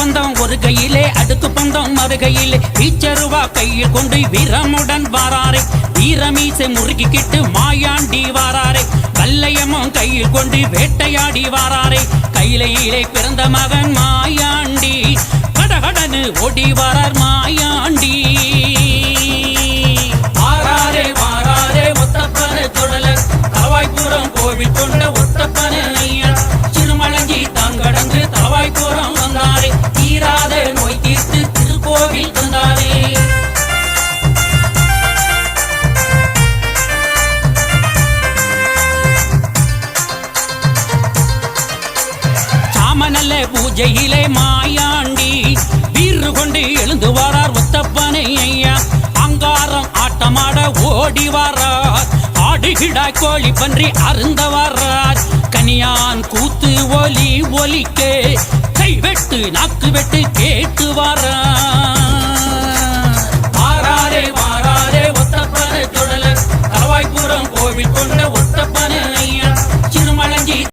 பந்தம் ஒரு கையிலே அடுத்து பந்தம் மருகையில் டீச்சருவா கையில் கொண்டு வீரமுடன் வாராரே. வீரமீசை முறுக்கிக்கிட்டு மாயாண்டி வாராரே. வல்லையமும் கையில் கொண்டு வேட்டையாடி வாராரே. கையிலே பிறந்த மகன் மாயாண்டி. கடகடனு ஓடி வாரார் மாயாண்டி. மாமனல்ல பூஜையிலே மாயாண்டி. வீறு கொண்டு எழுந்து வாரார் உத்தப்பனை ஐயா. அங்காரம் ஆட்டமாட ஓடி வாரார். ஆடுகிடாய் கோழி பன்றி அருந்த வாரார். கனியான் கூத்து ஒலி ஒலிக்க கை வெட்டு நாக்கு வெட்டு கேட்டு வாரார். வாராரே வாராரே ஒத்தப்பனை தொடல தவாய்புரம் கோவில் கொண்ட ஒத்தப்பனை ஐயா.